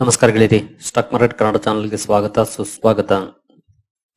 ನಮಸ್ಕಾರ ಗೆಳೆಯರಿ stock market Kannada ಚಾನಲ್ಗೆ ಸ್ವಾಗತ, ಸುಸ್ವಾಗತ.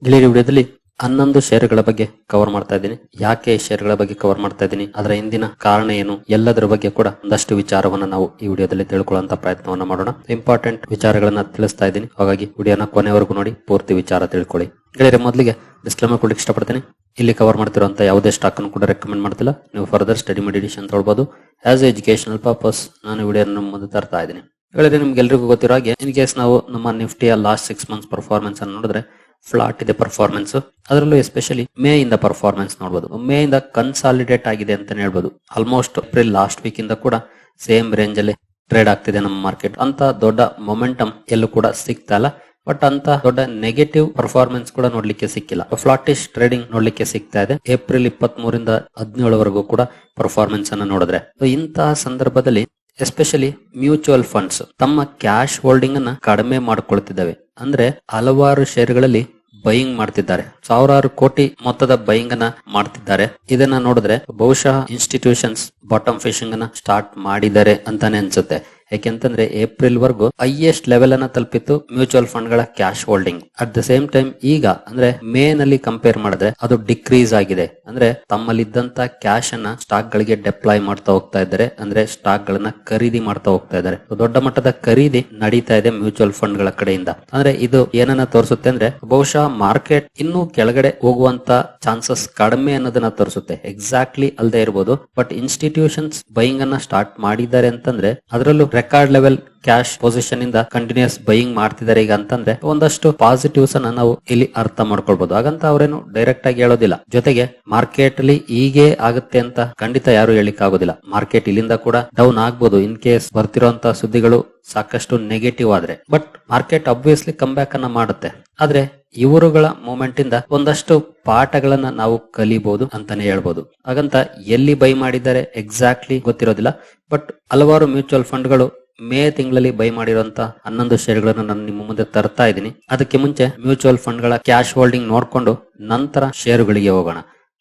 ಗೆಳೆಯರಿ ವಿಡಿಯೋದಲ್ಲಿ ಹನ್ನೊಂದು ಷೇರುಗಳ ಬಗ್ಗೆ ಕವರ್ ಮಾಡ್ತಾ ಇದ್ದೀನಿ. ಯಾಕೆ ಈ ಷೇರುಗಳ ಬಗ್ಗೆ ಕವರ್ ಮಾಡ್ತಾ ಇದ್ದೀನಿ? ಅದರ ಹಿಂದಿನ ಕಾರಣ ಏನು? ಎಲ್ಲದರ ಬಗ್ಗೆ ಕೂಡ ಒಂದಷ್ಟು ವಿಚಾರವನ್ನ ನಾವು ಈ ವಿಡಿಯೋದಲ್ಲಿ ತಿಳ್ಕೊಳ್ಳುವಂತ ಪ್ರಯತ್ನವನ್ನ ಮಾಡೋಣ. ಇಂಪಾರ್ಟೆಂಟ್ ವಿಚಾರಗಳನ್ನ ತಿಳಿಸ್ತಾ ಇದ್ದೀನಿ. ಹಾಗಾಗಿ ವಿಡಿಯೋನ ಕೊನೆವರೆಗೂ ನೋಡಿ, ಪೂರ್ತಿ ವಿಚಾರ ತಿಳ್ಕೊಳ್ಳಿ. ಗೆಳೆಯರಿ ಮೊದಲಿಗೆ ಡಿಸ್ಕ್ಲೇಮರ್ ಕೊಡ್ಲಿಕ್ಕೆ ಇಷ್ಟಪಡ್ತೀನಿ. ಇಲ್ಲಿ ಕವರ್ ಮಾಡ್ತಿರುವಂತ ಯಾವುದೇ ಸ್ಟಾಕ್ ಅನ್ನು ಕೂಡ ರೆಕಮೆಂಡ್ ಮಾಡ್ತಿಲ್ಲ. ನೀವು ಫರ್ದರ್ ಸ್ಟಡಿ ಮೆಡಿಟೇಷನ್ ತೊಳ್ಬಹುದು ಆಸ್ ಎಜುಕೇಶನಲ್ ಪರ್ಪಸ್ ನಾನು ವಿಡಿಯೋನ ಮುಂದೆ ತರ್ತಾ ಇದ್ದೀನಿ. ಹೇಳಿದ್ರೆ ನಿಮ್ಗೆಲ್ರಿಗೂ ಗೊತ್ತಿರೋ ಹಾಗೆ ಇನ್ ಕೇಸ್ ನಾವು ನಮ್ಮ ನಿಫ್ಟಿಯ ಲಾಸ್ಟ್ ಸಿಕ್ಸ್ ಮಂತ್ಸ್ ಪರ್ಫಾರ್ಮೆನ್ಸ್ ಅನ್ನು ನೋಡಿದ್ರೆ ಫ್ಲಾಟ್ ಇದೆ ಪರ್ಫಾರ್ಮೆನ್ಸ್ ಅದರಲ್ಲೂ ಎಸ್ಪೆಷಲಿ ಮೇ ಇಂದ ಪರ್ಫಾರ್ಮೆನ್ಸ್ ನೋಡಬಹುದು ಮೇ ಇಂದ ಕನ್ಸಾಲಿಡೇಟ್ ಆಗಿದೆ ಅಂತ ಹೇಳ್ಬೋದು. ಆಲ್ಮೋಸ್ಟ್ ಏಪ್ರಿಲ್ ಲಾಸ್ಟ್ ವೀಕ್ ಇಂದ ಕೂಡ ಸೇಮ್ ರೇಂಜ್ ಅಲ್ಲಿ ಟ್ರೇಡ್ ಆಗ್ತಿದೆ ನಮ್ಮ ಮಾರ್ಕೆಟ್ ಅಂತ ದೊಡ್ಡ ಮೊಮೆಂಟಮ್ ಎಲ್ಲೂ ಕೂಡ ಸಿಗ್ತಾ ಇಲ್ಲ. ಬಟ್ ಅಂತ ದೊಡ್ಡ ನೆಗೆಟಿವ್ ಪರ್ಫಾರ್ಮೆನ್ಸ್ ಕೂಡ ನೋಡ್ಲಿಕ್ಕೆ ಸಿಕ್ಕಿಲ್ಲ. ಫ್ಲಾಟಿಶ್ ಟ್ರೇಡಿಂಗ್ ನೋಡ್ಲಿಕ್ಕೆ ಸಿಗ್ತಾ ಇದೆ. ಏಪ್ರಿಲ್ ಇಪ್ಪತ್ತ್ ಮೂರಿಂದ ಹದಿನೇಳವರೆಗೂ ಕೂಡ ಪರ್ಫಾರ್ಮೆನ್ಸ್ ಅನ್ನ ನೋಡಿದ್ರೆ. ಇಂತಹ ಸಂದರ್ಭದಲ್ಲಿ ಎಸ್ಪೆಷಲಿ ಮ್ಯೂಚುವಲ್ ಫಂಡ್ಸ್ ತಮ್ಮ ಕ್ಯಾಶ್ ಹೋಲ್ಡಿಂಗ್ ಅನ್ನ ಕಡಿಮೆ ಮಾಡಿಕೊಳ್ತಿದ್ದಾವೆ. ಅಂದ್ರೆ ಹಲವಾರು ಶೇರ್ಗಳಲ್ಲಿ ಬೈಯಿಂಗ್ ಮಾಡ್ತಿದ್ದಾರೆ. ಸಾವಿರಾರು ಕೋಟಿ ಮೊತ್ತದ ಬೈಯಿಂಗ್ ಅನ್ನ ಮಾಡ್ತಿದ್ದಾರೆ. ಇದನ್ನ ನೋಡಿದ್ರೆ ಬಹುಶಃ ಇನ್ಸ್ಟಿಟ್ಯೂಷನ್ಸ್ ಬಾಟಮ್ ಫಿಶಿಂಗ್ ಅನ್ನ ಸ್ಟಾರ್ಟ್ ಮಾಡಿದ್ದಾರೆ ಅಂತಾನೆ ಅನ್ಸುತ್ತೆ. ಯಾಕೆಂತಂದ್ರೆ ಏಪ್ರಿಲ್ ವರೆಗೂ ಹೈಯೆಸ್ಟ್ ಲೆವೆಲ್ ಅನ್ನ ತಲುಪಿತ್ತು ಮ್ಯೂಚುವಲ್ ಫಂಡ್ಗಳ cash holding at the same time ಈಗ ಅಂದ್ರೆ ಮೇ ನಲ್ಲಿ ಕಂಪೇರ್ ಮಾಡಿದ್ರೆ ಅದು ಡಿಕ್ರೀಸ್ ಆಗಿದೆ. ಅಂದ್ರೆ ತಮ್ಮಲ್ಲಿದ್ದಂತ ಕ್ಯಾಶ್ ಅನ್ನ ಸ್ಟಾಕ್ ಗಳಿಗೆ ಡೆಪ್ಲಾಯ್ ಮಾಡ್ತಾ ಹೋಗ್ತಾ ಇದ್ದಾರೆ. ಅಂದ್ರೆ ಸ್ಟಾಕ್ ಗಳನ್ನ ಖರೀದಿ ಮಾಡ್ತಾ ಹೋಗ್ತಾ ಇದ್ದಾರೆ. ದೊಡ್ಡ ಮಟ್ಟದ ಖರೀದಿ ನಡೀತಾ ಇದೆ ಮ್ಯೂಚುವಲ್ ಫಂಡ್ಗಳ ಕಡೆಯಿಂದ. ಅಂದ್ರೆ ಇದು ಏನನ್ನ ತೋರಿಸುತ್ತೆ ಅಂದ್ರೆ ಬಹುಶಃ ಮಾರ್ಕೆಟ್ ಇನ್ನೂ ಕೆಳಗಡೆ ಹೋಗುವಂತ ಚಾನ್ಸಸ್ ಕಡಿಮೆ ಅನ್ನೋದನ್ನ ತೋರಿಸುತ್ತೆ. ಎಕ್ಸಾಕ್ಟ್ಲಿ ಅಲ್ಲದೆ ಇರಬಹುದು ಬಟ್ ಇನ್ಸ್ಟಿಟ್ಯೂಷನ್ಸ್ ಬೈಯಿಂಗ್ ಅನ್ನ ಸ್ಟಾರ್ಟ್ ಮಾಡಿದ್ದಾರೆ ಅಂತಂದ್ರೆ ಅದರಲ್ಲೂ ರೆಕಾರ್ಡ್ ಲೆವೆಲ್ ಕ್ಯಾಶ್ ಪೊಸಿಷನ್ ಇಂದ ಕಂಟಿನ್ಯೂಸ್ ಬೈಯಿಂಗ್ ಮಾಡ್ತಿದ್ದಾರೆ ಈಗ ಅಂತಂದ್ರೆ ಒಂದಷ್ಟು ಪಾಸಿಟಿವ್ಸ್ ಅನ್ನ ನಾವು ಇಲ್ಲಿ ಅರ್ಥ ಮಾಡ್ಕೊಳ್ಬಹುದು ಹಾಗಂತ ಅವರೇನು ಡೈರೆಕ್ಟ್ ಆಗಿ ಹೇಳೋದಿಲ್ಲ. ಜೊತೆಗೆ ಮಾರ್ಕೆಟ್ ಅಲ್ಲಿ ಹೀಗೆ ಆಗುತ್ತೆ ಅಂತ ಖಂಡಿತ ಯಾರು ಹೇಳಿಕ್ ಆಗೋದಿಲ್ಲ ಮಾರ್ಕೆಟ್ ಇಲ್ಲಿಂದ ಕೂಡ ಡೌನ್ ಆಗ್ಬೋದು. ಇನ್ ಕೇಸ್ ಬರ್ತಿರೋಂತ ಸುದ್ದಿಗಳು ಸಾಕಷ್ಟು ನೆಗೆಟಿವ್ ಆದ್ರೆ. But market obviously come back ಅನ್ನ ಮಾಡುತ್ತೆ. ಆದ್ರೆ ಇವರುಗಳ ಮೂಮೆಂಟ್ ಇಂದ ಒಂದಷ್ಟು ಪಾಠಗಳನ್ನ ನಾವು ಕಲಿಬಹುದು ಅಂತಾನೆ ಹೇಳ್ಬಹುದು ಹಾಗಂತ ಎಲ್ಲಿ ಬೈ ಮಾಡಿದ್ದಾರೆ ಎಕ್ಸಾಕ್ಟ್ಲಿ ಗೊತ್ತಿರೋದಿಲ್ಲ. ಬಟ್ ಹಲವಾರು ಮ್ಯೂಚುವಲ್ ಫಂಡ್ಗಳು ಮೇ ತಿಂಗಳಲ್ಲಿ ಬೈ ಮಾಡಿರುವಂತ ಹನ್ನೊಂದು ಷೇರುಗಳನ್ನು ನಾನು ನಿಮ್ಮ ಮುಂದೆ ತರ್ತಾ ಇದ್ದೀನಿ. ಅದಕ್ಕೆ ಮುಂಚೆ ಮ್ಯೂಚುವಲ್ ಫಂಡ್ಗಳ ಕ್ಯಾಶ್ ಹೋಲ್ಡಿಂಗ್ ನೋಡಿಕೊಂಡು ನಂತರ ಷೇರುಗಳಿಗೆ ಹೋಗೋಣ.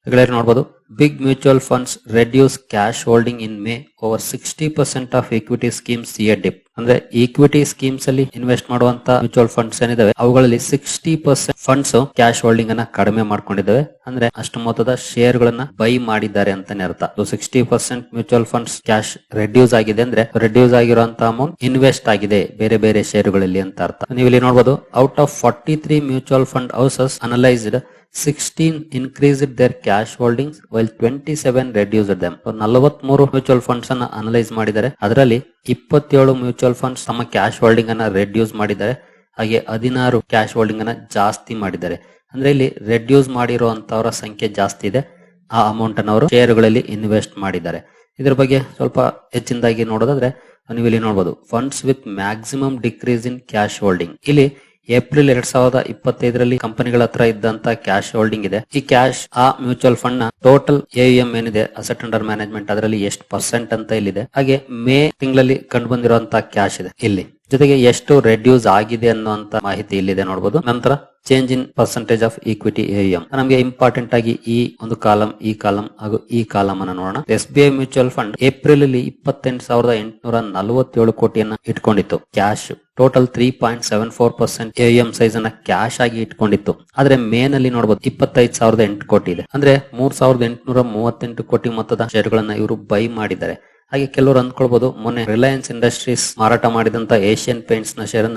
ಗೆಳೆಯರು ನೋಡಬಹುದು big mutual funds reduce cash holding in May over sixty percent of equity schemes a dip ಅಂದ್ರೆ ಈಕ್ವಿಟಿ ಸ್ಕೀಮ್ಸ್ ಅಲ್ಲಿ ಇನ್ವೆಸ್ಟ್ ಮಾಡುವಂತ ಮ್ಯೂಚುವಲ್ ಫಂಡ್ಸ್ ಏನಿದಾವೆ, ಅವುಗಳಲ್ಲಿ sixty percent funds cash holding ಅನ್ನ ಕಡಿಮೆ ಮಾಡ್ಕೊಂಡಿದ್ದಾವೆ ಅಂದ್ರೆ ಅಷ್ಟು ಮೊತ್ತದ ಶೇರ್ ಗಳನ್ನ ಬೈ ಮಾಡಿದ್ದಾರೆ ಅಂತಾನೆ ಅರ್ಥ. Sixty percent mutual funds cash reduce ಆಗಿದೆ ಅಂದ್ರೆ ರೆಡ್ಯೂಸ್ ಆಗಿರುವಂತ ಅಮೌಂಟ್ ಇನ್ವೆಸ್ಟ್ ಆಗಿದೆ ಬೇರೆ ಬೇರೆ ಷೇರುಗಳಲ್ಲಿ ಅಂತ ಅರ್ಥ. ನೀವು ಇಲ್ಲಿ ನೋಡಬಹುದು out of forty three mutual fund houses analysed sixteen increased their cash holdings while twenty seven them. ನಲವತ್ಮೂರು ಮ್ಯೂಚುವಲ್ ಫಂಡ್ಸ್ ಅನ್ನ ಅನಲೈಸ್ ಮಾಡಿದ್ದಾರೆ. ಅದರಲ್ಲಿ ಇಪ್ಪತ್ತೇಳು ಮ್ಯೂಚುವಲ್ ಫಂಡ್ಸ್ ತಮ್ಮ ಕ್ಯಾಶ್ ಹೋಲ್ಡಿಂಗ್ ಅನ್ನ ರೆಡ್ಯೂಸ್ ಮಾಡಿದ್ದಾರೆ. ಹಾಗೆ ಹದಿನಾರು ಕ್ಯಾಶ್ ಹೋಲ್ಡಿಂಗ್ ಅನ್ನ ಜಾಸ್ತಿ ಮಾಡಿದ್ದಾರೆ. ಅಂದ್ರೆ ಇಲ್ಲಿ ರೆಡ್ಯೂಸ್ ಮಾಡಿರುವಂತವರ ಸಂಖ್ಯೆ ಜಾಸ್ತಿ ಇದೆ. ಆ ಅಮೌಂಟ್ ಅನ್ನು ಅವರು ಷೇರುಗಳಲ್ಲಿ ಇನ್ವೆಸ್ಟ್ ಮಾಡಿದ್ದಾರೆ. ಇದ್ರ ಬಗ್ಗೆ ಸ್ವಲ್ಪ ಹೆಚ್ಚಿನದಾಗಿ ನೋಡೋದಾದ್ರೆ ನೀವು ಇಲ್ಲಿ ನೋಡಬಹುದು funds with maximum decrease in cash holding ಇಲ್ಲಿ ಏಪ್ರಿಲ್ ಎರಡ್ ಸಾವಿರದ ಇಪ್ಪತ್ತೈದರಲ್ಲಿ ಕಂಪನಿಗಳ ಹತ್ರ ಇದ್ದಂತ ಕ್ಯಾಶ್ ಹೋಲ್ಡಿಂಗ್ ಇದೆ. ಈ ಕ್ಯಾಶ್ ಆ ಮ್ಯೂಚುವಲ್ ಫಂಡ್ನ ಟೋಟಲ್ ಎಂ ಏನಿದೆ, ಅಸೆಟ್ ಅಂಡರ್ ಮ್ಯಾನೇಜ್ಮೆಂಟ್ ಅದರಲ್ಲಿ ಎಷ್ಟು ಪರ್ಸೆಂಟ್ ಅಂತ ಇಲ್ಲಿದೆ. ಹಾಗೆ ಮೇ ತಿಂಗಳಲ್ಲಿ ಕಂಡು ಬಂದಿರುವಂತಹ ಕ್ಯಾಶ್ ಇದೆ ಇಲ್ಲಿ. ಜೊತೆಗೆ ಎಷ್ಟು ರೆಡ್ಯೂಸ್ ಆಗಿದೆ ಅನ್ನುವಂತ ಮಾಹಿತಿ ಇಲ್ಲಿದೆ ನೋಡಬಹುದು ನಂತರ change in percentage of equity M ನಮಗೆ ಇಂಪಾರ್ಟೆಂಟ್ ಆಗಿ ಈ ಒಂದು ಕಾಲಂ, ಈ ಕಾಲಂ ಹಾಗೂ ಈ ಕಾಲಂ ಅನ್ನು ನೋಡೋಣ. S B I mutual fund April ಅಲ್ಲಿ ಇಪ್ಪತ್ತೆಂಟು ಸಾವಿರದ ಎಂಟುನೂರ ನಲವತ್ತೇಳು ಕೋಟಿಯನ್ನ ಇಟ್ಕೊಂಡಿತ್ತು. Cash total three point seven four percent M size ಅನ್ನ ಕ್ಯಾಶ್ ಆಗಿ ಇಟ್ಕೊಂಡಿತ್ತು. ಆದ್ರೆ ಮೇ ನಲ್ಲಿ ನೋಡಬಹುದು ಇಪ್ಪತ್ತೈದು ಸಾವಿರದ ಎಂಟು ಕೋಟಿ ಇದೆ. ಅಂದ್ರೆ ಮೂರ್ ಸಾವಿರದ ಎಂಟುನೂರ ಮೂವತ್ತೆಂಟು ಕೋಟಿ ಮೊತ್ತದ ಶೇರ್ಗಳನ್ನ ಇವರು ಬೈ ಮಾಡಿದ್ದಾರೆ. ಹಾಗೆ ಕೆಲವರು ಅಂದ್ಕೊಳ್ಬಹುದು ಮೊನ್ನೆ ರಿಲಯನ್ಸ್ ಇಂಡಸ್ಟ್ರೀಸ್ ಮಾರಾಟ ಮಾಡಿದಂತ Asian ಪೇಂಟ್ಸ್ನ share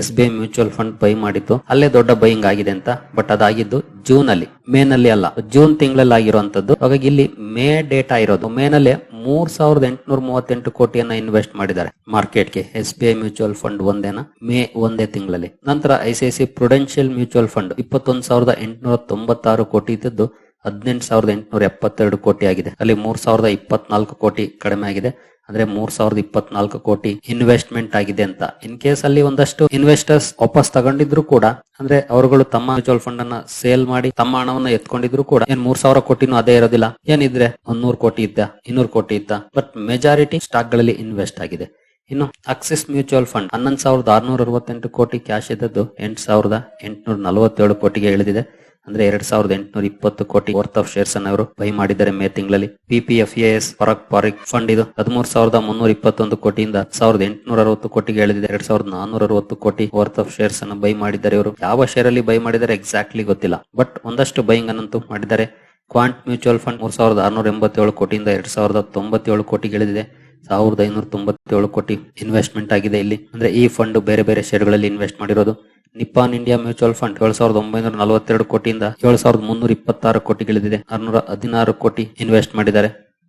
S B I mutual fund buy ಮಾಡಿತ್ತು. ಅಲ್ಲೇ ದೊಡ್ಡ ಬೈಯಿಂಗ್ ಆಗಿದೆ ಅಂತ ಬಟ್ ಅದಾಗಿದ್ದು ಜೂನ್ ಅಲ್ಲಿ ಮೇ ನಲ್ಲಿ ಅಲ್ಲ ಜೂನ್ ತಿಂಗಳಲ್ಲಿ ಆಗಿರುವಂತದ್ದು. ಹಾಗಾಗಿ ಇಲ್ಲಿ ಮೇ ಡೇಟಾ ಇರೋದು. ಮೇ ನಲ್ಲಿ ಮೂರ್ ಸಾವಿರದ ಎಂಟುನೂರ ಮೂವತ್ತೆಂಟು ಕೋಟಿಯನ್ನ ಇನ್ವೆಸ್ಟ್ ಮಾಡಿದ್ದಾರೆ ಮಾರ್ಕೆಟ್ಗೆ S B I mutual fund ಒಂದೇನ May ಒಂದೇ ತಿಂಗಳಲ್ಲಿ. ನಂತರ ಐಸಿಐಸಿ ಪ್ರುಡೆನ್ಶಿಯಲ್ ಮ್ಯೂಚುವಲ್ ಫಂಡ್ ಇಪ್ಪತ್ತೊಂದು ಸಾವಿರದ ಎಂಟುನೂರ ತೊಂಬತ್ತಾರು ಕೋಟಿ ಇದ್ದದ್ದು ಹದಿನೆಂಟು ಸಾವಿರದ ಎಂಟುನೂರ ಎಪ್ಪತ್ತೆರಡು ಕೋಟಿ ಆಗಿದೆ. ಅಲ್ಲಿ ಮೂರ್ ಸಾವಿರದ ಇಪ್ಪತ್ನಾಲ್ಕು ಕೋಟಿ ಕಡಿಮೆ ಆಗಿದೆ. ಅಂದ್ರೆ ಮೂರ್ ಸಾವಿರದ ಇಪ್ಪತ್ನಾಲ್ಕು ಕೋಟಿ ಇನ್ವೆಸ್ಟ್ಮೆಂಟ್ ಆಗಿದೆ ಅಂತ. ಇನ್ ಕೇಸ್ ಅಲ್ಲಿ ಒಂದಷ್ಟು ಇನ್ವೆಸ್ಟರ್ಸ್ ವಾಪಸ್ ತಗೊಂಡಿದ್ರು ಕೂಡ, ಅಂದ್ರೆ ಅವರುಗಳು ತಮ್ಮ ಮ್ಯೂಚುವಲ್ ಫಂಡ್ ಅನ್ನ ಸೇಲ್ ಮಾಡಿ ತಮ್ಮ ಹಣವನ್ನ ಎತ್ಕೊಂಡಿದ್ರು ಕೂಡ, ಏನ್ ಮೂರ್ ಸಾವಿರ ಕೋಟಿನೂ ಅದೇ ಇರೋದಿಲ್ಲ. ಏನಿದ್ರೆ ಒಂದ್ ನೂರು ಕೋಟಿ ಇದ್ದ, ಇನ್ನೂರು ಕೋಟಿ ಇದ್ದ. ಬಟ್ ಮೆಜಾರಿಟಿ ಸ್ಟಾಕ್ಗಳಲ್ಲಿ ಇನ್ವೆಸ್ಟ್ ಆಗಿದೆ. ಇನ್ನು ಅಕ್ಸಿಸ್ ಮ್ಯೂಚುವಲ್ ಫಂಡ್ ಹನ್ನೊಂದು ಸಾವಿರದ ಆರ್ನೂರ ಅರವತ್ತೆಂಟು ಕೋಟಿ ಕ್ಯಾಶ್ ಇದ್ದದ್ದು ಎಂಟು ಸಾವಿರದ ಎಂಟುನೂರ ನಲವತ್ತೇಳು ಕೋಟಿಗೆ ಇಳಿದಿದೆ. ಅಂದ್ರೆ ಎರಡ್ ಸಾವಿರದ ಎಂಟುನೂರ ಇಪ್ಪತ್ತು ಕೋಟಿ ವರ್ತ್ ಆಫ್ ಶೇರ್ಸ್ ಅನ್ನು ಅವರು ಬೈ ಮಾಡಿದ್ದಾರೆ ಮೇ ತಿಂಗಳಲ್ಲಿ. ಪಿಪಿಎಫ್ಎಎಸ್ ಪರಕ್ ಪಾರಿಕ್ ಫಂಡ್ ಇದು. ಹದಿಮೂರು ಸಾವಿರದ ಮುನ್ನೂರ ಇಪ್ಪತ್ತೊಂದು ಕೋಟಿಯಿಂದ ಸಾವಿರದ ಎಂಟುನೂರ ಅರವತ್ತು ಕೋಟಿಗೆ ಇಳಿದಿದೆ. ಎರಡ್ ಸಾವಿರದ ನಾನೂರ ಅರವತ್ತು ಕೋಟಿ ವರ್ತ್ ಆಫ್ ಶೇರ್ಸ್ ಅನ್ನು ಬೈ ಮಾಡಿದ್ದಾರೆ ಇವರು. ಯಾವ ಶೇರ್ ಅಲ್ಲಿ ಬೈ ಮಾಡಿದ್ದಾರೆ ಎಕ್ಸಾಕ್ಟ್ಲಿ ಗೊತ್ತಿಲ್ಲ. ಬಟ್ ಒಂದಷ್ಟು ಬೈಯಿಂಗ್ ಅನ್ನಂತೂ ಮಾಡಿದ್ದಾರೆ. ಕ್ವಾಂಟ್ ಮ್ಯೂಚುವಲ್ ಫಂಡ್ ಮೂರ್ ಸಾವಿರದ ಆರ್ನೂರ ಎಂಬತ್ತೇಳು ಕೋಟಿಯಿಂದ ಎರಡ್ ಸಾವಿರದ ತೊಂಬತ್ತೇಳು ಕೋಟಿಗೆ ಇಳಿದಿದೆ. ಸಾವಿರದ ಐನೂರ ತೊಂಬತ್ತೇಳು ಕೋಟಿ ಇನ್ವೆಸ್ಟ್ಮೆಂಟ್ ಆಗಿದೆ ಇಲ್ಲಿ. ಅಂದ್ರೆ ಈ ಫಂಡ್ ಬೇರೆ ಬೇರೆ ಶೇರ್ಗಳಲ್ಲಿ ಇನ್ವೆಸ್ಟ್ ಮಾಡಿರೋದು. ನಿಪ್ಪಾನ್ ಇಂಡಿಯಾ ಮ್ಯೂಚುವಲ್ ಫಂಡ್ ಏಳು ಸಾವಿರದ ಒಂಬೈನೂರ ನಲವತ್ತೆರಡು ಕೋಟಿಯಿಂದ ಏಳು ಸಾವಿರದ ಮುನ್ನೂರ ಇಪ್ಪತ್ತಾರು ಕೋಟಿಗಳಿದೆ. ಆರ್ನೂರ ಹದಿನಾರು ಕೋಟಿ ಇನ್ವೆಸ್ಟ್ ಮಾಡಿದ್ದಾರೆ.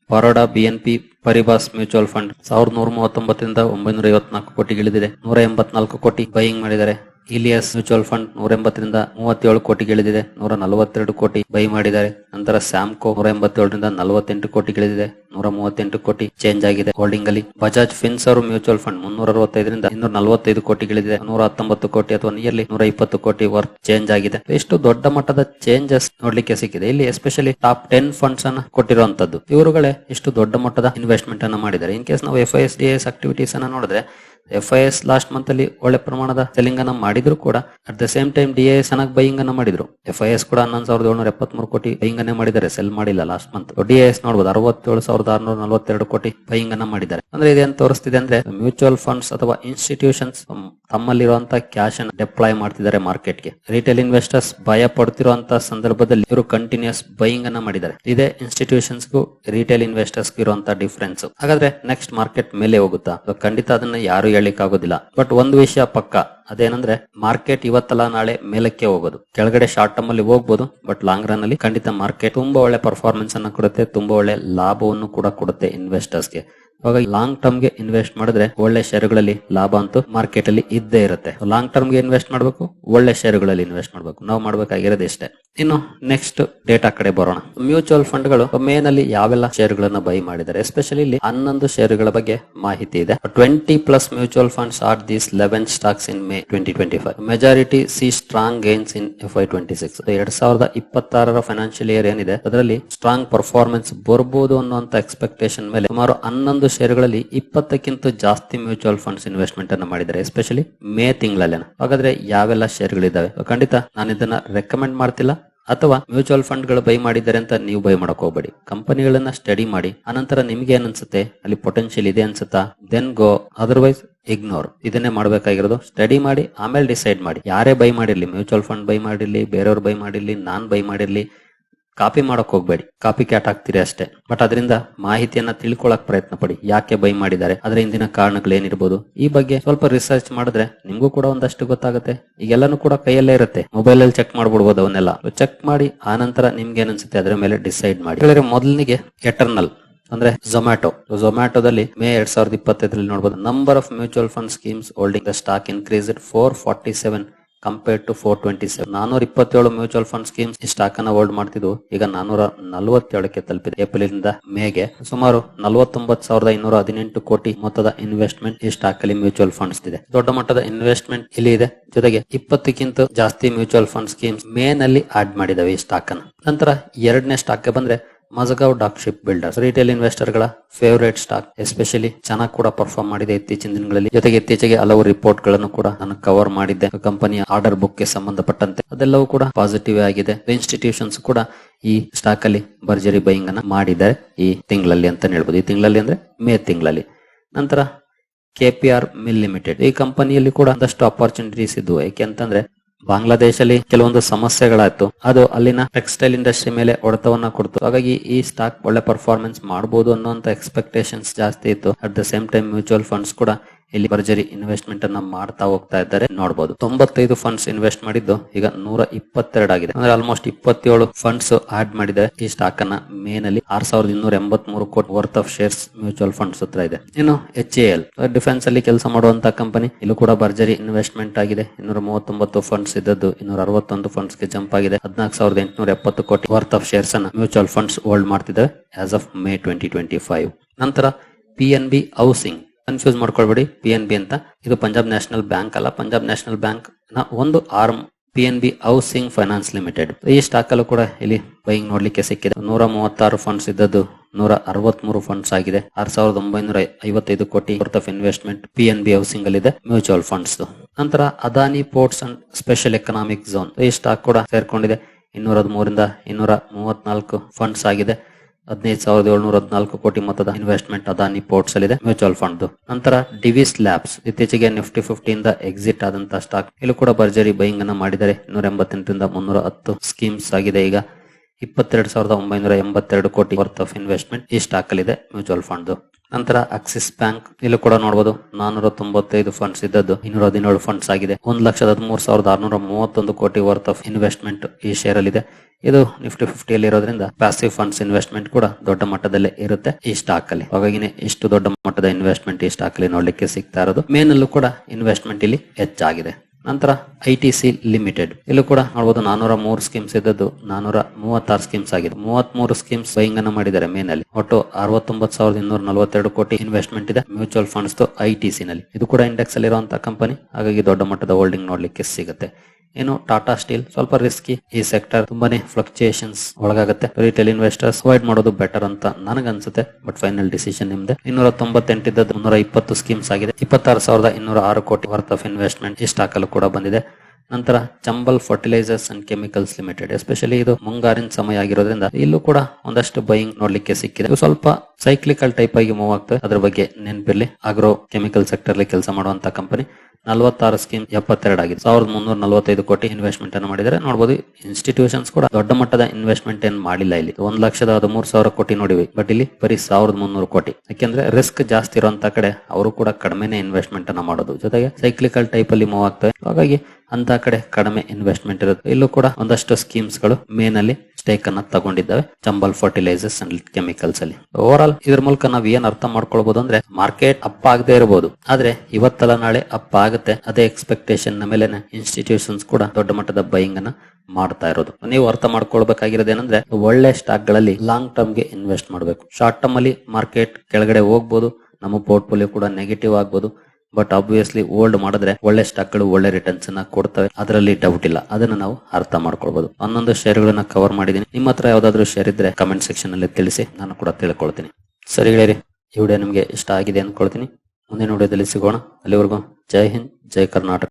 Baroda BNP Paribas mutual fund ಸಾವಿರದ ನೂರ ಮೂವತ್ತೊಂಬತ್ತರಿಂದ ಒಂಬೈನೂರ ಐವತ್ನಾಲ್ಕು ಕೋಟಿಗಳಿದೆ. ನೂರ ಎಂಬತ್ನಾಲ್ಕು ಕೋಟಿ ಬೈಯಿಂಗ್ ಮಾಡಿದ್ದಾರೆ. ಇಲಿಯಸ್ ಮ್ಯೂಚುವಲ್ ಫಂಡ್ ನೂರ ಎಂಬತ್ತರಿಂದ ಮೂವತ್ತೇಳು ಕೋಟಿಗಳಿದೆ ನೂರ ನಲವತ್ತೆರಡು ಕೋಟಿ ಬೈ ಮಾಡಿದ್ದಾರೆ. ನಂತರ ಸ್ಯಾಮ್ಕೋ ನೂರ ಎಂಬತ್ತೇಳರಿಂದ ನಲವತ್ತೆಂಟು ಕೋಟಿಗಳಿದೆ ನೂರ ಮೂವತ್ತೆಂಟು ಕೋಟಿ ಚೇಂಜ್ ಆಗಿದೆ. ಹೋಲ್ಡಿಂಗ್ ಅಲ್ಲಿ ಬಜಾಜ್ ಫಿನ್ಸರ್ ಮ್ಯೂಚುವಲ್ ಫಂಡ್ ಮುನ್ನೂರ ಅರವತ್ತೈದರಿಂದ ಇನ್ನೂರ ನಲವತ್ತೈದು ಕೋಟಿಗಳಿದೆ ನೂರ ಹತ್ತೊಂಬತ್ತು ಕೋಟಿ ಅಥವಾ ನಿಯರ್ಲಿ ನೂರ ಇಪ್ಪತ್ತು ಕೋಟಿ ವರ್ತ್ ಚೇಂಜ್ ಆಗಿದೆ. ಎಷ್ಟು ದೊಡ್ಡ ಮಟ್ಟದ ಚೇಂಜಸ್ ನೋಡ್ಲಿಕ್ಕೆ ಸಿಕ್ಕಿದೆ. ಇಲ್ಲಿ ಎಸ್ಪೆಷಲಿ ಟಾಪ್ ಟೆನ್ ಫಂಡ್ಸ್ ಅನ್ನ ಕೊಟ್ಟಿರುವಂತದ್ದು. ಇವರುಗಳೇ ಇಷ್ಟು ದೊಡ್ಡ ಮಟ್ಟದ ಇನ್ವೆಸ್ಟ್ಮೆಂಟ್ ಅನ್ನ ಮಾಡಿದ್ದಾರೆ. ಇನ್ ಕೇಸ್ ನಾವು F I S D S activities ಅನ್ನ ನೋಡಿದ್ರೆ F I S last month ಅಲ್ಲಿ ಒಳ್ಳೆ ಪ್ರಮಾಣದ ಸೆಲ್ಲಿಂಗ್ ಅನ್ನ ಮಾಡಿದ್ರು ಕೂಡ. At the same time D S ಅನ್ನ ಬೈಯಿಂಗ್ ಅನ್ನ ಮಾಡಿದ್ರು. ಎಫ್ ಐ ಎಸ್ ಕೂಡ ಹನ್ನೊಂದು ಸಾವಿರದ ಏಳ್ನೂರ ಎಪ್ಪತ್ಮೂರು ಕೋಟಿ ಬೈಯಿಂಗ್ ಅನ್ನೇ ಮಾಡಿದ್ದಾರೆ. ಸೆಲ್ ಮಾಡಿಲ್ಲ ಲಾಸ್ಟ್ ಮಂತ್ ಡಿ ಎಸ್ ನೋಡಬಹುದು ಅರವತ್ತೇಳು ಸಾವಿರದ ಆರ್ನೂರ ನಲವತ್ತೆರಡು ಕೋಟಿ ಬೈಯಿಂಗ್ ಅನ್ನ ಮಾಡಿದ್ದಾರೆ. ಅಂದ್ರೆ ಇದೇನ್ ತೋರಿಸ್ತಿದೆ ಅಂದ್ರೆ ಮ್ಯೂಚುವಲ್ ಫಂಡ್ಸ್ ಅಥವಾ ಇನ್ಸ್ಟಿಟ್ಯೂಷನ್ಸ್ ತಮ್ಮಲ್ಲಿರುವಂತಹ ಕ್ಯಾಶ್ ಅನ್ನು ಡಿಪ್ಲಾಯ್ ಮಾಡ್ತಿದ್ದಾರೆ ಮಾರ್ಕೆಟ್ಗೆ ರಿಟೇಲ್ ಇನ್ವೆಸ್ಟರ್ಸ್ ಭಯ ಪಡ್ತಿರುವಂತಹ ಸಂದರ್ಭದಲ್ಲಿ ಇವರು ಕಂಟಿನ್ಯೂಸ್ ಬೈಯಿಂಗ್ ಅನ್ನ ಮಾಡಿದ್ದಾರೆ. ಇದೇ ಇನ್ಸ್ಟಿಟ್ಯೂಷನ್ಸ್ ಗೂ ರಿಟೇಲ್ ಇನ್ವೆಸ್ಟರ್ಸ್ ಇರುವಂತಹ ಡಿಫರೆನ್ಸ್ ಹಾಗಾದ್ರೆ ನೆಕ್ಸ್ಟ್ ಮಾರ್ಕೆಟ್ ಮೇಲೆ ಹೋಗುತ್ತಾ? ಖಂಡಿತ ಅದನ್ನ ಯಾರು ಹೇಳಿಕ್ ಆಗೋದಿಲ್ಲ ಬಟ್ ಒಂದು ವಿಷಯ ಪಕ್ಕ. ಅದೇನಂದ್ರೆ ಮಾರ್ಕೆಟ್ ಇವತ್ತಲ್ಲ, ನಾಳೆ ಮೇಲಕ್ಕೆ ಹೋಗೋದು. ಕೆಳಗಡೆ ಶಾರ್ಟ್ ಟರ್ಮ್ ಅಲ್ಲಿ ಹೋಗ್ಬೋದು ಬಟ್ ಲಾಂಗ್ ರನ್ ಅಲ್ಲಿ ಖಂಡಿತ ಮಾರ್ಕೆಟ್ ತುಂಬಾ ಒಳ್ಳೆ ಪರ್ಫಾರ್ಮೆನ್ಸ್ ಅನ್ನ ಕೊಡುತ್ತೆ, ತುಂಬಾ ಒಳ್ಳೆ ಲಾಭವನ್ನು ಕೂಡ ಕೊಡುತ್ತೆ ಇನ್ವೆಸ್ಟರ್ಸ್ ಗೆ ಹಾಗಾಗಿ ಲಾಂಗ್ ಟರ್ಮ್ಗೆ ಇನ್ವೆಸ್ಟ್ ಮಾಡಿದ್ರೆ ಒಳ್ಳೆ ಶೇರುಗಳಲ್ಲಿ ಲಾಭ ಅಂತೂ ಮಾರ್ಕೆಟ್ ಅಲ್ಲಿ ಇದ್ದೇ ಇರುತ್ತೆ. ಲಾಂಗ್ ಟರ್ಮ್ಗೆ ಇನ್ವೆಸ್ಟ್ ಮಾಡಬೇಕು, ಒಳ್ಳೆ ಶೇರುಗಳಲ್ಲಿ ಇನ್ವೆಸ್ಟ್ ಮಾಡಬೇಕು. ನಾವು ಮಾಡಬೇಕಾಗಿರೋದು ಇಷ್ಟೇ. ಇನ್ನು ನೆಕ್ಸ್ಟ್ ಡೇಟಾ ಕಡೆ ಬರೋಣ. ಮ್ಯೂಚುವಲ್ ಫಂಡ್ಗಳು ಮೇನ್ ಅಲ್ಲಿ ಯಾವೆಲ್ಲ ಶೇರುಗಳನ್ನ ಬೈ ಮಾಡಿದ್ದಾರೆ? ಎಸ್ಪೆಷಲಿ ಇಲ್ಲಿ ಹನ್ನೊಂದು ಶೇರುಗಳ ಬಗ್ಗೆ ಮಾಹಿತಿ ಇದೆ. Twenty plus mutual funds are these eleven stocks in May twenty twenty five majority see strong gains in F Y twenty six ಎರಡ್ ಸಾವಿರದ ಇಪ್ಪತ್ತಾರರ ಫೈನಾನ್ಷಿಯಲ್ ಇಯರ್ ಏನಿದೆ, ಅದರಲ್ಲಿ ಸ್ಟ್ರಾಂಗ್ ಪರ್ಫಾರ್ಮೆನ್ಸ್ ಬರಬಹುದು ಅನ್ನುವಂತ ಎಕ್ಸ್ಪೆಕ್ಟೇಷನ್ ಮೇಲೆ ಸುಮಾರು ಹನ್ನೊಂದು ಶೇರುಗಳಲ್ಲಿ ಇಪ್ಪತ್ತಕ್ಕಿಂತ ಜಾಸ್ತಿ ಮ್ಯೂಚುವಲ್ ಫಂಡ್ಸ್ ಇನ್ವೆಸ್ಟ್ಮೆಂಟ್ ಅನ್ನು ಮಾಡಿದ್ದಾರೆ ಎಸ್ಪೆಷಲಿ ಮೇ ತಿಂಗಳಲ್ಲೇನ? ಹಾಗಾದ್ರೆ ಯಾವೆಲ್ಲ ಷೇರ್ಗಳಿದ್ದಾವೆ ಖಂಡಿತ ನಾನು ಇದನ್ನ ರೆಕಮೆಂಡ್ ಮಾಡ್ತಿಲ್ಲ. ಅಥವಾ ಮ್ಯೂಚುವಲ್ ಫಂಡ್ಗಳು ಬೈ ಮಾಡಿದ್ದಾರೆ ಅಂತ ನೀವು ಬೈ ಮಾಡಕ್ ಹೋಗ್ಬೇಡಿ. ಕಂಪನಿಗಳನ್ನ ಸ್ಟಡಿ ಮಾಡಿ ಅನಂತರ ನಿಮ್ಗೆ ಏನ್ ಅನ್ಸುತ್ತೆ ಅಲ್ಲಿ ಪೊಟೆನ್ಶಿಯಲ್ ಇದೆ ಅನ್ಸುತ್ತಾ? ದೆನ್ ಗೋ ಅದರ್ವೈಸ್ ಇಗ್ನೋರ್ ಇದನ್ನೇ ಮಾಡ್ಬೇಕಾಗಿರೋದು. ಸ್ಟಡಿ ಮಾಡಿ, ಆಮೇಲೆ ಡಿಸೈಡ್ ಮಾಡಿ. ಯಾರೇ ಬೈ ಮಾಡಿರ್ಲಿ ಮ್ಯೂಚುವಲ್ ಫಂಡ್ ಬೈ ಮಾಡಿರ್ಲಿ, ಬೇರೆಯವ್ರು ಬೈ ಮಾಡಿರ್ಲಿ, ನಾನ್ ಬೈ ಮಾಡಿರ್ಲಿ ಕಾಪಿ ಮಾಡಕ್ ಹೋಗ್ಬೇಡಿ. ಕಾಪಿ ಕ್ಯಾಟ್ ಆಗ್ತೀರಿ ಅಷ್ಟೇ. ಬಟ್ ಅದರಿಂದ ಮಾಹಿತಿಯನ್ನ ತಿಳ್ಕೊಳಕ್ ಪ್ರಯತ್ನ ಪಡಿ. ಯಾಕೆ ಬೈ ಮಾಡಿದ್ದಾರೆ? ಅದರ ಹಿಂದಿನ ಕಾರಣಗಳೇನಿರ್ಬೋದು ಈ ಬಗ್ಗೆ ಸ್ವಲ್ಪ ರಿಸರ್ಚ್ ಮಾಡಿದ್ರೆ ನಿಮ್ಗೂ ಕೂಡ ಒಂದಷ್ಟು ಗೊತ್ತಾಗುತ್ತೆ. ಈಗೆಲ್ಲಾನು ಕೂಡ ಕೈಯಲ್ಲೇ ಇರುತ್ತೆ. ಮೊಬೈಲ್ ಅಲ್ಲಿ ಚೆಕ್ ಮಾಡ್ಬಿಡ್ಬೋದು ಅವನ್ನೆಲ್ಲ. ಚೆಕ್ ಮಾಡಿ, ಆ ನಂತರ ನಿಮ್ಗೆ ಏನ್ ಅನ್ಸುತ್ತೆ ಅದರ ಮೇಲೆ ಡಿಸೈಡ್ ಮಾಡಿ. ಹೇಳಿದ್ರೆ ಮೊದಲಿಗೆ ಎಟರ್ನಲ್ ಅಂದ್ರೆ ಝೊಮ್ಯಾಟೊ ಝೊಮ್ಯಾಟೊದಲ್ಲಿ ಮೇ ಎರಡ್ ಸಾವಿರದ ಇಪ್ಪತ್ತೈದರಲ್ಲಿ ನೋಡಬಹುದು number of mutual fund schemes holding the stock increase four forty seven compare to four twenty seven ನಾನೂರ ಇಪ್ಪತ್ತೇಳು ಮ್ಯೂಚುವಲ್ ಫಂಡ್ ಸ್ಕೀಮ್ ಸ್ಟಾಕ್ ಅನ್ನ ಹೋಲ್ಡ್ ಮಾಡ್ತಿದ್ವು. ಈಗ ನಾನೂರ ನಲವತ್ತೇಳಕ್ಕೆ ತಲುಪಿದೆ. ಏಪ್ರಿಲ್ ಇಂದ ಮೇಗೆ ಸುಮಾರು ನಲವತ್ತೊಂಬತ್ತು ಸಾವಿರದ ಇನ್ನೂರ ಹದಿನೆಂಟು ಕೋಟಿ ಮೊತ್ತದ ಇನ್ವೆಸ್ಟ್ಮೆಂಟ್ ಈ ಸ್ಟಾಕ್ ಅಲ್ಲಿ ಮ್ಯೂಚುವಲ್ ಫಂಡ್ಸ್ ಇದೆ. ದೊಡ್ಡ ಮಟ್ಟದ ಇನ್ವೆಸ್ಟ್ಮೆಂಟ್ ಇಲ್ಲಿ ಇದೆ. ಜೊತೆಗೆ ಇಪ್ಪತ್ತಕ್ಕಿಂತ ಜಾಸ್ತಿ ಮ್ಯೂಚುವಲ್ ಫಂಡ್ ಸ್ಕೀಮ್ಸ್ ಮೇ ನಲ್ಲಿ ಆಡ್ ಮಾಡಿದವೆ ಈ ಸ್ಟಾಕ್ ಅನ್ನು. ನಂತರ ಎರಡನೇ ಸ್ಟಾಕ್ ಬಂದ್ರೆ Mazagon dock ship builders retail ಇನ್ವೆಸ್ಟರ್ಗಳ ಫೇವರೇಟ್ ಸ್ಟಾಕ್ ಎಸ್ಪೆಷಲಿ ಚೆನ್ನಾಗಿ ಕೂಡ ಪರ್ಫಾರ್ಮ್ ಮಾಡಿದೆ ಇತ್ತೀಚಿನ ದಿನಗಳಲ್ಲಿ. ಜೊತೆಗೆ ಇತ್ತೀಚೆಗೆ ಹಲವು ರಿಪೋರ್ಟ್ಗಳನ್ನು ಕೂಡ ನಾನು ಕವರ್ ಮಾಡಿದ್ದೆ. ಕಂಪನಿಯ ಆರ್ಡರ್ ಬುಕ್ಗೆ ಸಂಬಂಧಪಟ್ಟಂತೆ. ಅದೆಲ್ಲವೂ ಕೂಡ ಪಾಸಿಟಿವ್ ಆಗಿದೆ. ಇನ್ಸ್ಟಿಟ್ಯೂಷನ್ಸ್ ಕೂಡ ಈ ಸ್ಟಾಕ್ ಅಲ್ಲಿ ಭರ್ಜರಿ ಬೈಯಿಂಗ್ ಅನ್ನ ಮಾಡಿದ್ದಾರೆ ಈ ತಿಂಗಳಲ್ಲಿ ಅಂತ ಹೇಳ್ಬೋದು. ಈ ತಿಂಗಳಲ್ಲಿ ಅಂದ್ರೆ ಮೇ ತಿಂಗಳಲ್ಲಿ. ನಂತರ ಕೆಪಿಆರ್ ಮಿಲ್ ಲಿಮಿಟೆಡ್ ಈ ಕಂಪನಿಯಲ್ಲಿ ಕೂಡ ಒಂದಷ್ಟು ಅಪರ್ಚುನಿಟೀಸ್ ಯಾಕೆ ಅಂತಂದ್ರೆ ಬಾಂಗ್ಲಾದೇಶಲ್ಲಿ ಕೆಲವೊಂದು ಸಮಸ್ಯೆಗಳಾಯ್ತು. ಅದು ಅಲ್ಲಿನ ಟೆಕ್ಸ್ಟೈಲ್ ಇಂಡಸ್ಟ್ರಿ ಮೇಲೆ ಹೊಡೆತವನ್ನ ಕೊಡ್ತು. ಹಾಗಾಗಿ ಈ ಸ್ಟಾಕ್ ಒಳ್ಳೆ ಪರ್ಫಾರ್ಮೆನ್ಸ್ ಮಾಡಬಹುದು ಅನ್ನೋ ಎಕ್ಸ್ಪೆಕ್ಟೇಷನ್ಸ್ ಜಾಸ್ತಿ ಇತ್ತು. At the same time mutual funds ಕೂಡ ಇಲ್ಲಿ ಭರ್ಜರಿ ಇನ್ವೆಸ್ಟ್ಮೆಂಟ್ ಅನ್ನ ಮಾಡ್ತಾ ಹೋಗ್ತಾ ಇದ್ದಾರೆ. ನೋಡಬಹುದು ತೊಂಬತ್ತೈದು ಫಂಡ್ಸ್ ಇನ್ವೆಸ್ಟ್ ಮಾಡಿದ್ದು, ಈಗ ನೂರ ಇಪ್ಪತ್ತೆರಡು ಆಗಿದೆ. ಅಂದ್ರೆ ಆಲ್ಮೋಸ್ಟ್ ಇಪ್ಪತ್ತೇಳು ಫಂಡ್ಸ್ ಆಡ್ ಮಾಡಿದೆ. ಈ ಸ್ಟಾಕ್ ಅನ್ನ ಮೇನ್ ಅಲ್ಲಿ ಆರ್ ಸಾವಿರದ ಇನ್ನೂರ ಎಂಬತ್ ಮೂರು ಕೋಟಿ worth of shares mutual funds ಹತ್ರ ಇದೆ. ಇನ್ನು ಎಚ್ ಎ ಎಲ್ ಡಿಫೆನ್ಸ್ ಅಲ್ಲಿ ಕೆಲಸ ಮಾಡುವಂತ ಕಂಪನಿ ಇಲ್ಲೂ ಕೂಡ ಭರ್ಜರಿ ಇನ್ವೆಸ್ಟ್ಮೆಂಟ್ ಆಗಿದೆ. ಇನ್ನೂರ ಮೂವತ್ತೊಂಬತ್ತು ಫಂಡ್ಸ್ ಇದ್ದದ್ದು, ಇನ್ನೂರ ಅರವತ್ತೊಂದು ಫಂಡ್ಸ್ಗೆ ಜಂಪ್ ಆಗಿದೆ. ಹದಿನಾಲ್ಕು ಸಾವಿರದ ಎಂಟುನೂರ ಎಪ್ಪತ್ತು ಕೋಟಿ ವರ್ತ್ ಆಫ್ ಶೇರ್ಸ್ ಅನ್ನ mutual funds hold ಮಾಡ್ತಿದ್ದಾವೆ as of May twenty twenty five ನಂತರ P N B housing confuse ಮಾಡ್ಕೊಳ್ಬೇಡಿ. P N B ಅಂತ. ಇದು ಪಂಜಾಬ್ ನ್ಯಾಷನಲ್ ಬ್ಯಾಂಕ್ ಅಲ್ಲ. ಪಂಜಾಬ್ ನ್ಯಾಷನಲ್ ಬ್ಯಾಂಕ್ನ ಒಂದು arm P N B housing finance limited ಈ ಸ್ಟಾಕ್ ಅಲ್ಲೂ ಕೂಡ ಇಲ್ಲಿ ಬೈಯಿಂಗ್ ನೋಡ್ಲಿಕ್ಕೆ ಸಿಕ್ಕಿದೆ. ನೂರ ಮೂವತ್ತಾರು ಫಂಡ್ಸ್ ಇದ್ದದ್ದು, ನೂರ ಅರವತ್ಮೂರು ಫಂಡ್ಸ್ ಆಗಿದೆ. ಆರ್ ಸಾವಿರದ ಒಂಬೈನೂರ ಐವತ್ತೈದು ಕೋಟಿ worth of investment P N B housing ಅಲ್ಲಿ ಇದೆ ಮ್ಯೂಚುವಲ್ ಫಂಡ್ಸ್ ನಂತರ Adani Ports and Special Economic Zone ಈ ಸ್ಟಾಕ್ ಕೂಡ ಸೇರ್ಕೊಂಡಿದೆ. ಇನ್ನೂರ ಹದಿಮೂರಿಂದ ಇನ್ನೂರ ಮೂವತ್ನಾಲ್ಕು ಫಂಡ್ಸ್ ಆಗಿದೆ. ಹದಿನೈದು ಸಾವಿರದ ಏಳ್ನೂರ ಹದಿನಾಲ್ಕು ಕೋಟಿ ಮೊತ್ತದ ಇನ್ವೆಸ್ಟ್ಮೆಂಟ್ ಅದಾನಿ ಪೋರ್ಟ್ಸ್ ಅಲ್ಲಿ ಇದೆ ಮ್ಯೂಚುವಲ್ ಫಂಡ್ ನಂತರ ಡಿವಿಸ್ ಲ್ಯಾಬ್ಸ್ ಇತ್ತೀಚೆಗೆ ನಿಫ್ಟಿ ಫಿಫ್ಟಿಯಿಂದ ಎಕ್ಸಿಟ್ ಆದಂತಹ ಸ್ಟಾಕ್ ಇಲ್ಲೂ ಕೂಡ ಭರ್ಜರಿ ಬೈಯಿಂಗ್ ಅನ್ನ ಮಾಡಿದರೆ ಇನ್ನೂರ ಎಂಬತ್ತೆಂಟರಿಂದ ಮುನ್ನೂರ ಹತ್ತು ಸ್ಕೀಮ್ಸ್ ಆಗಿದೆ ಈಗ. ಇಪ್ಪತ್ತೆರಡು ಸಾವಿರದ ಒಂಬೈನೂರ ಎಂಬತ್ತೆರಡು ಕೋಟಿ ವರ್ತ್ ಆಫ್ ಇನ್ವೆಸ್ಟ್ಮೆಂಟ್ ಈ ಸ್ಟಾಕ್ ಅಲ್ಲಿ ಇದೆ ಮ್ಯೂಚುವಲ್ ಫಂಡ್ ನಂತರ ಆಕ್ಸಿಸ್ ಬ್ಯಾಂಕ್ ಇಲ್ಲೂ ಕೂಡ ನೋಡಬಹುದು ನಾನೂರ ತೊಂಬತ್ತೈದು ಫಂಡ್ಸ್ ಇದ್ದದ್ದು ಇನ್ನೂರ ಹದಿನೇಳು ಫಂಡ್ಸ್ ಆಗಿದೆ. ಒಂದು ಲಕ್ಷದ ಹದಿಮೂರು ಸಾವಿರದ ಆರ್ನೂರ ಮೂವತ್ತೊಂದು ಕೋಟಿ ವರ್ತ್ ಆಫ್ ಇನ್ವೆಸ್ಟ್ಮೆಂಟ್ ಈ ಶೇರ್ ಅಲ್ಲಿ ಇದೆ ನಿಫ್ಟಿ ಅಲ್ಲಿ ಇರೋದ್ರಿಂದ ಪ್ಯಾಸಿವ್ ಫಂಡ್ಸ್ ಇನ್ವೆಸ್ಟ್ಮೆಂಟ್ ಕೂಡ ದೊಡ್ಡ ಮಟ್ಟದಲ್ಲಿ ಇರುತ್ತೆ. ಈ ಸ್ಟಾಕ್ ಅಲ್ಲಿ. ಹಾಗಾಗಿನೇ ಇಷ್ಟು ದೊಡ್ಡ ಮಟ್ಟದ ಇನ್ವೆಸ್ಟ್ಮೆಂಟ್ ಈ ಸ್ಟಾಕ್ ಅಲ್ಲಿ ನೋಡ್ಲಿಕ್ಕೆ ಸಿಗ್ತಾ ಇರೋದು. ಮೇನ್ ಅಲ್ಲೂ ಕೂಡ ಇನ್ವೆಸ್ಟ್ಮೆಂಟ್ ಇಲ್ಲಿ ಹೆಚ್ಚಾಗಿದೆ. ನಂತರ ಐ ಟಿ ಸಿ ಲಿಮಿಟೆಡ್ ಇಲ್ಲೂ ಕೂಡ ನೋಡಬಹುದು ನಾನೂರ ಮೂರು ಸ್ಕೀಮ್ಸ್ ಇದ್ದದ್ದು ನಾನೂರ ಮೂವತ್ತಾರು ಸ್ಕೀಮ್ಸ್ ಆಗಿದೆ. ಮೂವತ್ತ್ ಮೂರು ಸ್ಕೀಮ್ಸ್ ಬೈಯಿಂಗ್ ಅನ್ನು ಮಾಡಿದ್ದಾರೆ ಅಲ್ಲಿ. ಒಟ್ಟು ಅರವತ್ತೊಂಬತ್ತು ಸಾವಿರದ ಇನ್ನೂರ ನಲವತ್ತೆರಡು ಕೋಟಿ ಇನ್ವೆಸ್ಟ್ಮೆಂಟ್ ಇದೆ mutual funds I T C ನಲ್ಲಿ. ಇದು ಕೂಡ ಇಂಡೆಕ್ಸ್ ಅಲ್ಲಿ ಇರುವಂತಹ ಕಂಪನಿ ಹಾಗಾಗಿ ದೊಡ್ಡ ಮಟ್ಟದ ಹೋಲ್ಡಿಂಗ್ ನೋಡ್ಲಿಕ್ಕೆ ಸಿಗುತ್ತೆ. ಏನು ಟಾಟಾ ಸ್ಟೀಲ್ ಸ್ವಲ್ಪ ರಿಸ್ಕಿ ಈ ಸೆಕ್ಟರ್ ತುಂಬಾನೇ ಫ್ಲಕ್ಚುಯೇಷನ್ಸ್ ಒಳಗಾಗುತ್ತೆ. ರಿಟೇಲ್ ಇನ್ವೆಸ್ಟರ್ಸ್ ಅವಾಯ್ಡ್ ಮಾಡೋದು ಬೆಟರ್ ಅಂತ ನನಗನ್ಸುತ್ತೆ. ಬಟ್ ಫೈನಲ್ ಡಿಸಿಷನ್ ನಿಮ್ದೆ. ಇನ್ನೂರ ತೊಂಬತ್ತೆಂಟಿದ್ದ ಮುನ್ನೂರ ಇಪ್ಪತ್ತು ಸ್ಕೀಮ್ಸ್ ಆಗಿದೆ. ಇಪ್ಪತ್ತಾರು ಸಾವಿರದ ಇನ್ನೂರ ಆರು ಕೋಟಿ ವರ್ತ್ ಆಫ್ ಇನ್ವೆಸ್ಟ್ಮೆಂಟ್ ಈ ಸ್ಟಾಕ್ ಅಲ್ಲೂ ಕೂಡ ಬಂದಿದೆ. ನಂತರ Chambal fertilisers and chemicals limited especially ಇದು ಮುಂಗಾರಿನ ಸಮಯ ಆಗಿರೋದ್ರಿಂದ ಇಲ್ಲೂ ಕೂಡ ಒಂದಷ್ಟು ಬೈಯಿಂಗ್ ನೋಡ್ಲಿಕ್ಕೆ ಸಿಕ್ಕಿದೆ. ಇದು ಸ್ವಲ್ಪ ಸೈಕ್ಲಿಕಲ್ ಟೈಪ್ ಆಗಿ ಮೂವ್ ಆಗ್ತದೆ. ಅದ್ರ ಬಗ್ಗೆ ನೆನಪಿರ್ಲಿ. ಆಗ್ರೋ ಕೆಮಿಕಲ್ ಸೆಕ್ಟರ್ ಅಲ್ಲಿ ಕೆಲಸ ಮಾಡುವಂತ ಕಂಪನಿ ನಲವತ್ತಾರು ಸ್ಕೀಮ್ ಎಪ್ಪತ್ತೆರಡು ಆಗಿದೆ. ಸಾವಿರದ ಮುನ್ನೂರ ನಲವತ್ತೈದು ಕೋಟಿ ಇನ್ವೆಸ್ಟ್ಮೆಂಟ್ ಅನ್ನು ಮಾಡಿದರೆ ನೋಡಬಹುದು ಇನ್ಸ್ಟಿಟ್ಯೂಷನ್ಸ್ ಕೂಡ ದೊಡ್ಡ ಮಟ್ಟದ ಇನ್ವೆಸ್ಟ್ಮೆಂಟ್ ಏನ್ ಮಾಡಿಲ್ಲ ಇಲ್ಲಿ. ಒಂದ್ ಲಕ್ಷದ ಹದಿಮೂರು ಸಾವಿರ ಕೋಟಿ ನೋಡಿವಿ. ಬಟ್ ಇಲ್ಲಿ ಬರೀ ಸಾವಿರದ ಮುನ್ನೂರು ಕೋಟಿ. ಯಾಕೆಂದ್ರೆ ರಿಸ್ಕ್ ಜಾಸ್ತಿ ಇರುವಂತ ಕಡೆ ಅವರು ಕೂಡ ಕಡಿಮೆನೆ ಇನ್ವೆಸ್ಟ್ಮೆಂಟ್ ಅನ್ನ ಮಾಡೋದು. ಜೊತೆಗೆ ಸೈಕ್ಲಿಕಲ್ ಟೈಪ್ ಅಲ್ಲಿ ಮೂವ್ ಆಗ್ತವೆ. ಹಾಗಾಗಿ ಅಂತ ಕಡೆ ಕಡಿಮೆ ಇನ್ವೆಸ್ಟ್ಮೆಂಟ್ ಇರುತ್ತೆ. ಇಲ್ಲೂ ಕೂಡ ಒಂದಷ್ಟು ಸ್ಕೀಮ್ಸ್ಗಳು ಮೇನ್ ಅಲ್ಲಿ ಸ್ಟೇಕ್ ಅನ್ನ ತಗೊಂಡಿದ್ದಾವೆ. ಚಂಬಲ್ ಫರ್ಟಿಲೈಸರ್ಸ್ ಅಂಡ್ ಕೆಮಿಕಲ್ಸ್ ಅಲ್ಲಿ. ಓವರ್ ಆಲ್ ಇದ್ರ ಮೂಲಕ ನಾವ್ ಏನ್ ಅರ್ಥ ಮಾಡ್ಕೊಳ್ಬಹುದು ಅಂದ್ರೆ ಮಾರ್ಕೆಟ್ ಅಪ್ ಆಗದೆ ಇರಬಹುದು ಆದ್ರೆ ಇವತ್ತಲ್ಲ ನಾಳೆ ಅಪ್ ಆಗುತ್ತೆ. ಅದೇ ಎಕ್ಸ್ಪೆಕ್ಟೇಷನ್ನ ಮೇಲೆ ಇನ್ಸ್ಟಿಟ್ಯೂಷನ್ಸ್ ಕೂಡ ದೊಡ್ಡ ಮಟ್ಟದ ಬೈಯಿಂಗ್ ಅನ್ನ ಮಾಡ್ತಾ ಇರೋದು. ನೀವು ಅರ್ಥ ಮಾಡ್ಕೊಳ್ಬೇಕಾಗಿರೋದೇನಂದ್ರೆ ಒಳ್ಳೆ ಸ್ಟಾಕ್ಗಳಲ್ಲಿ ಲಾಂಗ್ ಟರ್ಮ್ಗೆ ಇನ್ವೆಸ್ಟ್ ಮಾಡಬೇಕು. ಶಾರ್ಟ್ ಟರ್ಮ್ ಅಲ್ಲಿ ಮಾರ್ಕೆಟ್ ಕೆಳಗಡೆ ಹೋಗ್ಬೋದು, ನಮ್ಮ ಪೋರ್ಟ್ಫೋಲಿಯೋ ಕೂಡ ನೆಗೆಟಿವ್ ಆಗ್ಬೋದು. ಬಟ್ ಆಬ್ವಿಯಸ್ಲಿ ಓಲ್ಡ್ ಮಾಡಿದ್ರೆ ಒಳ್ಳೆ ಸ್ಟಾಕ್ಗಳು ಒಳ್ಳೆ ರಿಟರ್ನ್ಸ್ ಅನ್ನ ಕೊಡ್ತವೆ. ಅದರಲ್ಲಿ ಡೌಟ್ ಇಲ್ಲ. ಅದನ್ನ ನಾವು ಅರ್ಥ ಮಾಡ್ಕೊಳ್ಬಹುದು ಹನ್ನೊಂದು ಶೇರ್ಗಳನ್ನ ಕವರ್ ಮಾಡಿದೀನಿ ನಿಮ್ಮ ಹತ್ರ ಯಾವ್ದಾದ್ರು ಶೇರ್ ಇದ್ರೆ ಕಮೆಂಟ್ ಸೆಕ್ಷನ್ ಅಲ್ಲಿ ತಿಳಿಸಿ, ನಾನು ಕೂಡ ತಿಳ್ಕೊಳ್ತೀನಿ. ಸರಿ ಗೆಳೆಯರಿ, ಈ ವಿಡಿಯೋ ನಿಮಗೆ ಇಷ್ಟ ಆಗಿದೆ ಅನ್ಕೊಳ್ತೀನಿ ಮುಂದಿನ ವಿಡಿಯೋದಲ್ಲಿ ಸಿಗೋಣ. ಅಲ್ಲಿವರೆಗೂ जय हिंद जय कर्नाटक।